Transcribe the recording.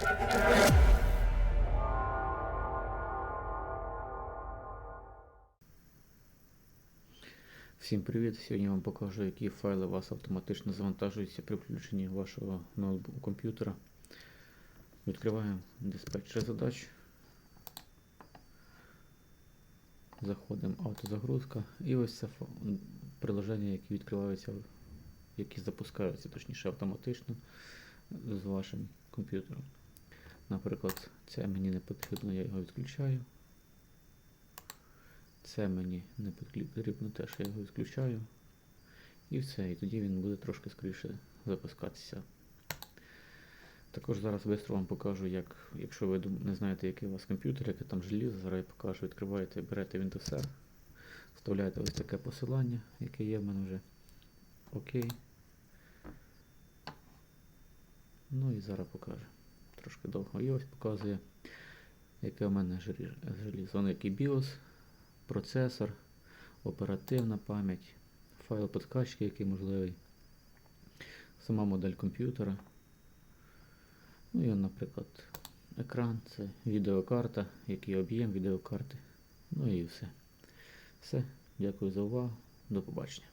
Всім привіт! Сьогодні я вам покажу, які файли у вас автоматично завантажуються при включенні вашого ноутбуку комп'ютера. Відкриваємо диспетчер задач. Заходимо автозагрузка і ось це приложення, які відкриваються, які запускаються точніше автоматично з вашим комп'ютером. Наприклад, це мені не потрібно, я його відключаю. Це мені не потрібно теж я його відключаю. І все, і тоді він буде трошки скоріше запускатися. Також зараз швидко вам покажу, як, якщо ви не знаєте, який у вас комп'ютер, яке там желізо, зараз я покажу, відкриваєте, берете Windows вставляєте ось таке посилання, яке є в мене вже. Окей. Ну і зараз покажу. Трошки довго. І ось показує, яке у мене желі- желізо. Який BIOS, процесор, оперативна пам'ять, файл підкачки, який можливий, сама модель комп'ютера. Ну і, наприклад, екран, це відеокарта, який об'єм відеокарти. Ну і все. Все. Дякую за увагу. До побачення.